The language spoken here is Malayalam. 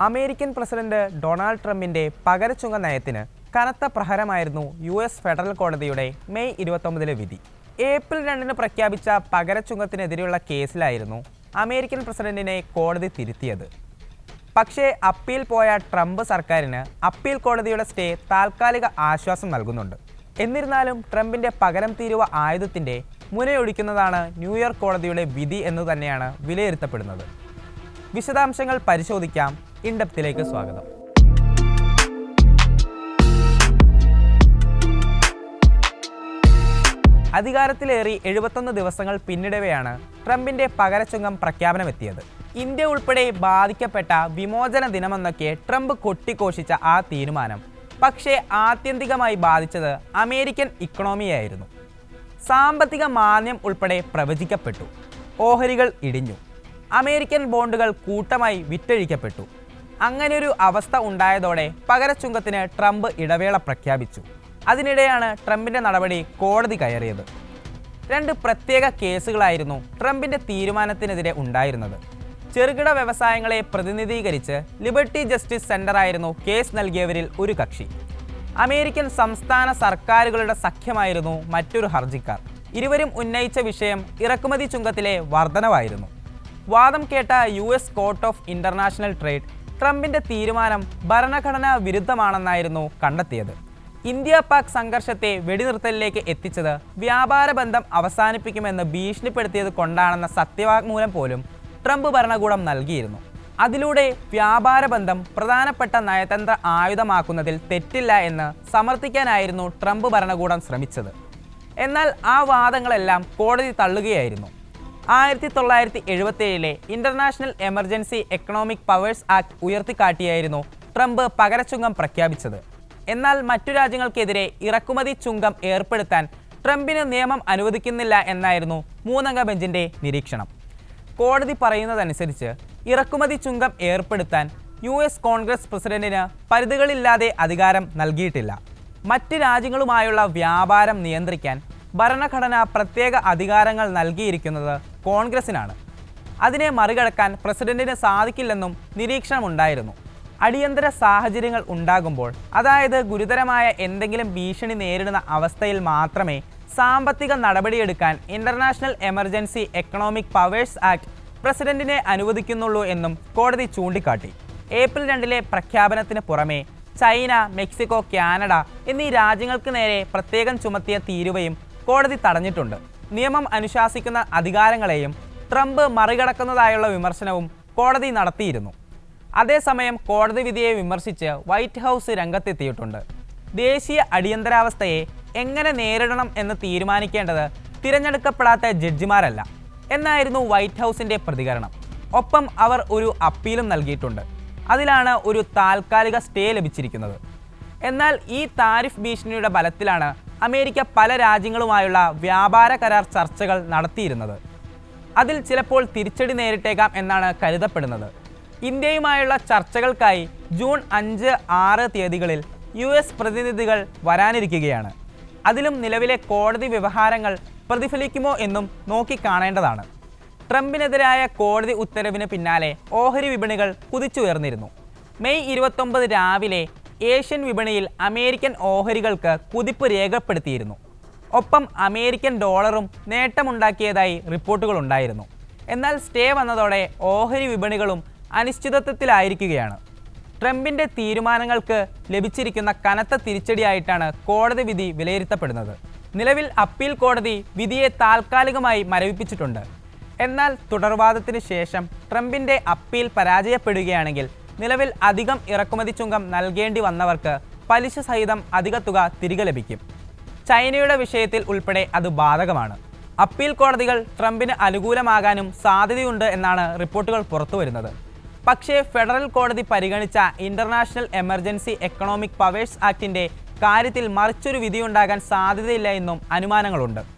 അമേരിക്കൻ പ്രസിഡന്റ് ഡൊണാൾഡ് ട്രംപിന്റെ പകരച്ചുങ്ക നയത്തിന് കനത്ത പ്രഹരമായിരുന്നു യു എസ് ഫെഡറൽ കോടതിയുടെ മെയ് ഇരുപത്തൊമ്പതിലെ വിധി. ഏപ്രിൽ രണ്ടിന് പ്രഖ്യാപിച്ച പകരച്ചുങ്കത്തിനെതിരെയുള്ള കേസിലായിരുന്നു അമേരിക്കൻ പ്രസിഡന്റിനെ കോടതി തിരുത്തിയത്. പക്ഷേ അപ്പീൽ പോയ ട്രംപ് സർക്കാരിന് അപ്പീൽ കോടതിയുടെ സ്റ്റേ താൽക്കാലിക ആശ്വാസം നൽകുന്നുണ്ട്. എന്നിരുന്നാലും ട്രംപിന്റെ പകരം തീരുവ ആയുധത്തിന്റെ മുനയൊടിക്കുന്നതാണ് ന്യൂയോർക്ക് കോടതിയുടെ വിധി എന്ന് തന്നെയാണ് വിലയിരുത്തപ്പെടുന്നത്. വിശദാംശങ്ങൾ പരിശോധിക്കാം ഇൻഡപ്തിലേക്ക് സ്വാഗതം. അധികാരത്തിലേറി എഴുപത്തൊന്ന് ദിവസങ്ങൾ പിന്നിടവെയാണ് ട്രംപിന്റെ പകരച്ചുങ്കം പ്രഖ്യാപനമെത്തിയത്. ഇന്ത്യ ഉൾപ്പെടെ ബാധിക്കപ്പെട്ട വിമോചന ദിനമെന്നൊക്കെ ട്രംപ് കൊട്ടിഘോഷിച്ച ആ തീരുമാനം പക്ഷേ ആത്യന്തികമായി ബാധിച്ചത് അമേരിക്കൻ ഇക്കണോമിയായിരുന്നു. സാമ്പത്തിക മാന്യം ഉൾപ്പെടെ പ്രവചിക്കപ്പെട്ടു ഓഹരികൾ ഇടിഞ്ഞു അമേരിക്കൻ ബോണ്ടുകൾ കൂട്ടമായി വിറ്റഴിക്കപ്പെട്ടു അങ്ങനെയൊരു അവസ്ഥ ഉണ്ടായതോടെ പകരച്ചുങ്കത്തിന് ട്രംപ് ഇടവേള പ്രഖ്യാപിച്ചു. അതിനിടെയാണ് ട്രംപിന്റെ നടപടി കോടതി കയറിയത്. രണ്ട് പ്രത്യേക കേസുകളായിരുന്നു ട്രംപിന്റെ തീരുമാനത്തിനെതിരെ ഉണ്ടായിരുന്നത്. ചെറുകിട വ്യവസായങ്ങളെ പ്രതിനിധീകരിച്ച് ലിബർട്ടി ജസ്റ്റിസ് സെന്റർ ആയിരുന്നു കേസ് നൽകിയവരിൽ ഒരു കക്ഷി. അമേരിക്കൻ സംസ്ഥാന സർക്കാരുകളുടെ സഖ്യമായിരുന്നു മറ്റൊരു ഹർജിക്കാർ. ഇരുവരും ഉന്നയിച്ച വിഷയം ഇറക്കുമതി ചുങ്കത്തിലെ വർധനവായിരുന്നു. വാദം കേട്ട U S court of international trade ട്രംപിന്റെ തീരുമാനം ഭരണഘടനാ വിരുദ്ധമാണെന്നായിരുന്നു കണ്ടെത്തിയത്. ഇന്ത്യ പാക് സംഘർഷത്തെ വെടിനിർത്തലിലേക്ക് എത്തിച്ചത് വ്യാപാര ബന്ധം അവസാനിപ്പിക്കുമെന്ന് ഭീഷണിപ്പെടുത്തിയത് കൊണ്ടാണെന്ന സത്യവാഗ്മൂലം പോലും ട്രംപ് ഭരണകൂടം നൽകിയിരുന്നു. അതിലൂടെ വ്യാപാര ബന്ധം പ്രധാനപ്പെട്ട നയതന്ത്ര ആയുധമാക്കുന്നതിൽ തെറ്റില്ല എന്ന് സമർത്ഥിക്കാനായിരുന്നു ട്രംപ് ഭരണകൂടം ശ്രമിച്ചത്. എന്നാൽ ആ വാദങ്ങളെല്ലാം കോടതി തള്ളുകയായിരുന്നു. ആയിരത്തി തൊള്ളായിരത്തി എഴുപത്തിയേഴിലെ international emergency economic powers act ഉയർത്തിക്കാട്ടിയായിരുന്നു Trump പകരച്ചുങ്കം പ്രഖ്യാപിച്ചത്. എന്നാൽ മറ്റു രാജ്യങ്ങൾക്കെതിരെ ഇറക്കുമതി ചുങ്കം ഏർപ്പെടുത്താൻ ട്രംപിന് നിയമം അനുവദിക്കുന്നില്ല എന്നായിരുന്നു മൂന്നംഗ ബെഞ്ചിന്റെ നിരീക്ഷണം. കോടതി പറയുന്നതനുസരിച്ച് ഇറക്കുമതി ചുങ്കം ഏർപ്പെടുത്താൻ യു എസ് കോൺഗ്രസ് പ്രസിഡന്റിന് പരിധികളില്ലാതെ അധികാരം നൽകിയിട്ടില്ല. മറ്റ് രാജ്യങ്ങളുമായുള്ള വ്യാപാരം നിയന്ത്രിക്കാൻ ഭരണഘടന പ്രത്യേക അധികാരങ്ങൾ നൽകിയിരിക്കുന്നത് കോൺഗ്രസിനാണ്. അതിനെ മറികടക്കാൻ പ്രസിഡന്റിന് സാധിക്കില്ലെന്നും നിരീക്ഷണമുണ്ടായിരുന്നു. അടിയന്തര സാഹചര്യങ്ങൾ ഉണ്ടാകുമ്പോൾ അതായത് ഗുരുതരമായ എന്തെങ്കിലും ഭീഷണി നേരിടുന്ന അവസ്ഥയിൽ മാത്രമേ സാമ്പത്തിക നടപടിയെടുക്കാൻ international emergency economic powers act പ്രസിഡന്റിനെ അനുവദിക്കുന്നുള്ളൂ എന്നും കോടതി ചൂണ്ടിക്കാട്ടി. ഏപ്രിൽ രണ്ടിലെ പ്രഖ്യാപനത്തിന് പുറമെ ചൈന മെക്സിക്കോ കാനഡ എന്നീ രാജ്യങ്ങൾക്ക് നേരെ പ്രത്യേകം ചുമത്തിയ തീരുവയും കോടതി തടഞ്ഞിട്ടുണ്ട്. നിയമം അനുശാസിക്കുന്ന അധികാരങ്ങളെയും ട്രംപ് മറികടക്കുന്നതായുള്ള വിമർശനവും കോടതി നടത്തിയിരുന്നു. അതേസമയം കോടതി വിധിയെ വിമർശിച്ച് വൈറ്റ് ഹൗസ് രംഗത്തെത്തിയിട്ടുണ്ട്. ദേശീയ അടിയന്തരാവസ്ഥയെ എങ്ങനെ നേരിടണം എന്ന് തീരുമാനിക്കേണ്ടത് തിരഞ്ഞെടുക്കപ്പെടാത്ത ജഡ്ജിമാരല്ല എന്നായിരുന്നു വൈറ്റ് ഹൗസിന്റെ പ്രതികരണം. ഒപ്പം അവർ ഒരു അപ്പീലും നൽകിയിട്ടുണ്ട്. അതിലാണ് ഒരു താൽക്കാലിക സ്റ്റേ ലഭിച്ചിരിക്കുന്നത്. എന്നാൽ ഈ താരിഫ് ഭീഷണിയുടെ ബലത്തിലാണ് അമേരിക്ക പല രാജ്യങ്ങളുമായുള്ള വ്യാപാര കരാർ ചർച്ചകൾ നടത്തിയിരുന്നത്. അതിൽ ചിലപ്പോൾ തിരിച്ചടി നേരിട്ടേക്കാം എന്നാണ് കരുതപ്പെടുന്നത്. ഇന്ത്യയുമായുള്ള ചർച്ചകൾക്കായി ജൂൺ അഞ്ച് ആറ് തീയതികളിൽ യു എസ് പ്രതിനിധികൾ വരാനിരിക്കുകയാണ്. അതിലും നിലവിലെ കോടതി വ്യവഹാരങ്ങൾ പ്രതിഫലിക്കുമോ എന്നും നോക്കിക്കാണേണ്ടതാണ്. ട്രംപിനെതിരായ കോടതി ഉത്തരവിന് പിന്നാലെ ഓഹരി വിപണികൾ കുതിച്ചുയർന്നിരുന്നു. മെയ് ഇരുപത്തൊമ്പത് രാവിലെ ഏഷ്യൻ വിപണിയിൽ അമേരിക്കൻ ഓഹരികൾക്ക് കുതിപ്പ് രേഖപ്പെടുത്തിയിരുന്നു. ഒപ്പം അമേരിക്കൻ ഡോളറും നേട്ടമുണ്ടാക്കിയതായി റിപ്പോർട്ടുകളുണ്ടായിരുന്നു എന്നാൽ സ്റ്റേ വന്നതോടെ ഓഹരി വിപണികളും അനിശ്ചിതത്വത്തിലായിരിക്കുകയാണ്. ട്രംപിന്റെ തീരുമാനങ്ങൾക്ക് ലഭിച്ചിരിക്കുന്ന കനത്ത തിരിച്ചടിയായിട്ടാണ് കോടതി വിധി വിലയിരുത്തപ്പെടുന്നത്. നിലവിൽ അപ്പീൽ കോടതി വിധിയെ താൽക്കാലികമായി മരവിപ്പിച്ചിട്ടുണ്ട്. എന്നാൽ തുടർവാദത്തിന് ശേഷം ട്രംപിന്റെ അപ്പീൽ പരാജയപ്പെടുകയാണെങ്കിൽ നിലവിൽ അധികം ഇറക്കുമതി ചുങ്കം നൽകേണ്ടി വന്നവർക്ക് പലിശ സഹിതം അധിക തുക തിരികെ ലഭിക്കും. ചൈനയുടെ വിഷയത്തിൽ ഉൾപ്പെടെ അത് ബാധകമാണ്. അപ്പീൽ കോടതികൾ ട്രംപിന് അനുകൂലമാകാനും സാധ്യതയുണ്ട് എന്നാണ് റിപ്പോർട്ടുകൾ പുറത്തുവരുന്നത്. പക്ഷേ ഫെഡറൽ കോടതി പരിഗണിച്ച ഇന്റർനാഷണൽ എമർജൻസി എക്കണോമിക് പവേഴ്സ് ആക്ടിന്റെ കാര്യത്തിൽ മറിച്ചൊരു വിധിയുണ്ടാകാൻ സാധ്യതയില്ല എന്നും അനുമാനങ്ങളുണ്ട്.